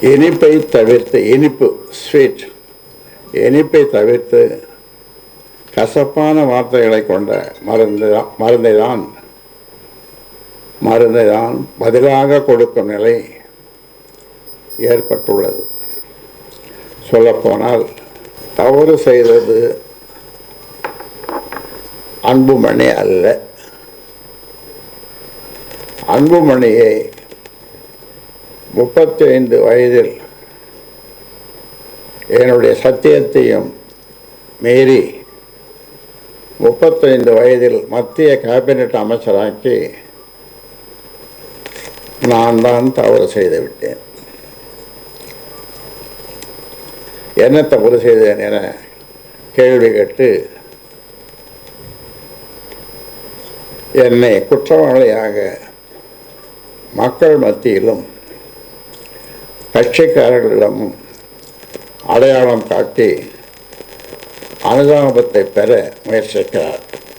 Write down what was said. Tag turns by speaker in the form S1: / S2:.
S1: இனிப்பை தவிர்த்து இனிப்பு ஸ்வீட் இனிப்பை தவிர்த்து கசப்பான வார்த்தைகளை கொண்ட மருந்து மருந்தை தான் மருந்தை தான் பதிலாக கொடுக்கும் நிலை ஏற்பட்டுள்ளது. சொல்லப்போனால் தவறு செய்தது அன்புமணி அல்ல. அன்புமணியை முப்பத்தி ஐந்து வயதில் என்னுடைய சத்தியத்தையும் மீறி முப்பத்தைந்து வயதில் மத்திய கேபினட் அமைச்சராக்கி நான் தான் தவறு செய்து விட்டேன் என்ன தவறு செய்தேன் என கேள்வி கேட்டு என்னை குற்றவாளியாக மக்கள் மத்தியிலும் கட்சிக்காரர்களிடம் அடையாளம் காட்டி அனுதாபத்தை பெற முயற்சிக்கிறார்.